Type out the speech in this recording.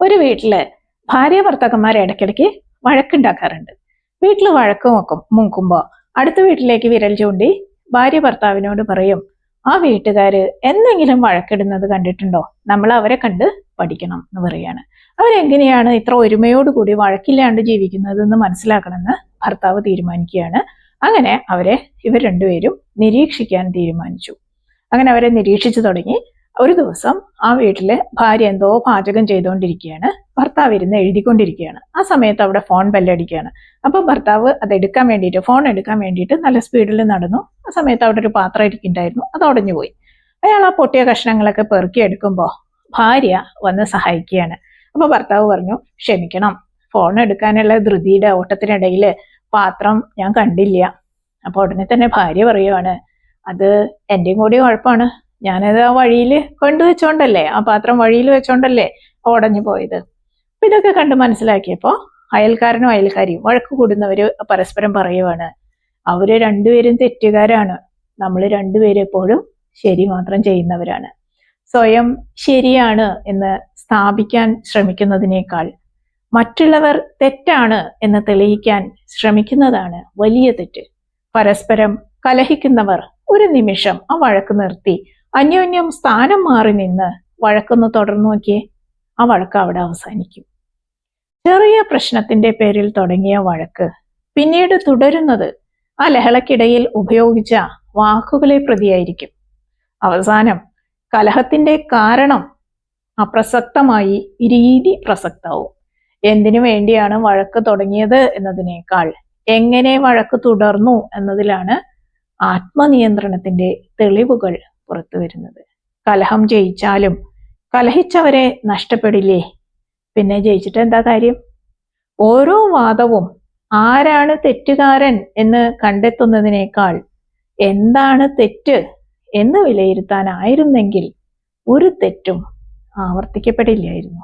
ഒരു വീട്ടിൽ ഭാര്യ ഭർത്താക്കന്മാർ ഇടയ്ക്കിടയ്ക്ക് വഴക്കുണ്ടാക്കാറുണ്ട്. വീട്ടിൽ വഴക്ക് നോക്കും മുക്കുമ്പോ അടുത്ത വീട്ടിലേക്ക് വിരൽ ചൂണ്ടി ഭാര്യ ഭർത്താവിനോട് പറയും ആ വീട്ടുകാര് എന്തെങ്കിലും വഴക്കിടുന്നത് കണ്ടിട്ടുണ്ടോ? നമ്മൾ അവരെ കണ്ട് പഠിക്കണം എന്ന് പറയാണ്. അവരെങ്ങനെയാണ് ഇത്ര ഒരുമയോടുകൂടി വഴക്കില്ലാണ്ട് ജീവിക്കുന്നത് എന്ന് മനസ്സിലാക്കണമെന്ന് ഭർത്താവ് തീരുമാനിക്കുകയാണ്. അങ്ങനെ അവരെ ഇവർ രണ്ടുപേരും നിരീക്ഷിക്കാൻ തീരുമാനിച്ചു. അങ്ങനെ അവരെ നിരീക്ഷിച്ചു തുടങ്ങി. ഒരു ദിവസം ആ വീട്ടിൽ ഭാര്യ എന്തോ പാചകം ചെയ്തുകൊണ്ടിരിക്കുകയാണ് ഭർത്താവ് ഇരുന്ന് എഴുതിക്കൊണ്ടിരിക്കുകയാണ്. ആ സമയത്ത് അവിടെ ഫോൺ ബെല്ലടിക്കുകയാണ് അപ്പോൾ ഭർത്താവ് അത് എടുക്കാൻ വേണ്ടിയിട്ട് ഫോൺ എടുക്കാൻ വേണ്ടിയിട്ട് നല്ല സ്പീഡിൽ നടന്നു. ആ സമയത്ത് അവിടെ ഒരു പാത്രം ഇരിക്കുന്നുണ്ടായിരുന്നു. അത് ഉടഞ്ഞു പോയി. അയാൾ ആ പൊട്ടിയ കഷ്ണങ്ങളൊക്കെ പെറുക്കി എടുക്കുമ്പോൾ ഭാര്യ വന്ന് സഹായിക്കുകയാണ്. അപ്പോൾ ഭർത്താവ് പറഞ്ഞു ക്ഷമിക്കണം. ഫോൺ എടുക്കാനുള്ള ധൃതിയുടെ ഓട്ടത്തിനിടയിൽ പാത്രം ഞാൻ കണ്ടില്ല. അപ്പോൾ ഉടനെ തന്നെ ഭാര്യ പറയുവാണ് അത് എന്റെയും കൂടി കുഴപ്പമാണ്. ഞാനത് ആ വഴിയിൽ കൊണ്ടുവച്ചോണ്ടല്ലേ ആ പാത്രം വഴിയിൽ വെച്ചോണ്ടല്ലേ ഉടഞ്ഞു പോയത്. അപ്പൊ ഇതൊക്കെ കണ്ട് മനസ്സിലാക്കിയപ്പോ അയൽക്കാരനും അയൽക്കാരിയും വഴക്ക് കൂടുന്നവര് പരസ്പരം പറയുവാണ് അവർ രണ്ടുപേരും തെറ്റുകാരാണ്. നമ്മൾ രണ്ടുപേരും എപ്പോഴും ശരി മാത്രം ചെയ്യുന്നവരാണ്. സ്വയം ശരിയാണ് എന്ന് സ്ഥാപിക്കാൻ ശ്രമിക്കുന്നതിനേക്കാൾ മറ്റുള്ളവർ തെറ്റാണ് എന്ന് തെളിയിക്കാൻ ശ്രമിക്കുന്നതാണ് വലിയ തെറ്റ്. പരസ്പരം കലഹിക്കുന്നവർ ഒരു നിമിഷം ആ വഴക്ക് നിർത്തി അന്യോന്യം സ്ഥാനം മാറി നിന്ന് വഴക്കൊന്ന് തുടർന്നു നോക്കിയേ ആ വഴക്ക് അവിടെ അവസാനിക്കും. ചെറിയ പ്രശ്നത്തിന്റെ പേരിൽ തുടങ്ങിയ വഴക്ക് പിന്നീട് തുടരുന്നത് ആ ലഹളക്കിടയിൽ ഉപയോഗിച്ച വാക്കുകളെ പ്രതിയായിരിക്കും. അവസാനം കലഹത്തിന്റെ കാരണം അപ്രസക്തമായി രീതി പ്രസക്തവും. എന്തിനു വേണ്ടിയാണ് വഴക്ക് തുടങ്ങിയത് എന്നതിനേക്കാൾ എങ്ങനെ വഴക്ക് തുടർന്നു എന്നതിലാണ് ആത്മനിയന്ത്രണത്തിന്റെ തെളിവുകൾ പുറത്തു വരുന്നത്. കലഹം ജയിച്ചാലും കലഹിച്ചവരെ നഷ്ടപ്പെടില്ലേ? പിന്നെ ജയിച്ചിട്ട് എന്താ കാര്യം? ഓരോ വാദവും ആരാണ് തെറ്റുകാരൻ എന്ന് കണ്ടെത്തുന്നതിനേക്കാൾ എന്താണ് തെറ്റ് എന്ന് വിലയിരുത്താനായിരുന്നെങ്കിൽ ഒരു തെറ്റും ആവർത്തിക്കപ്പെടില്ലായിരുന്നു.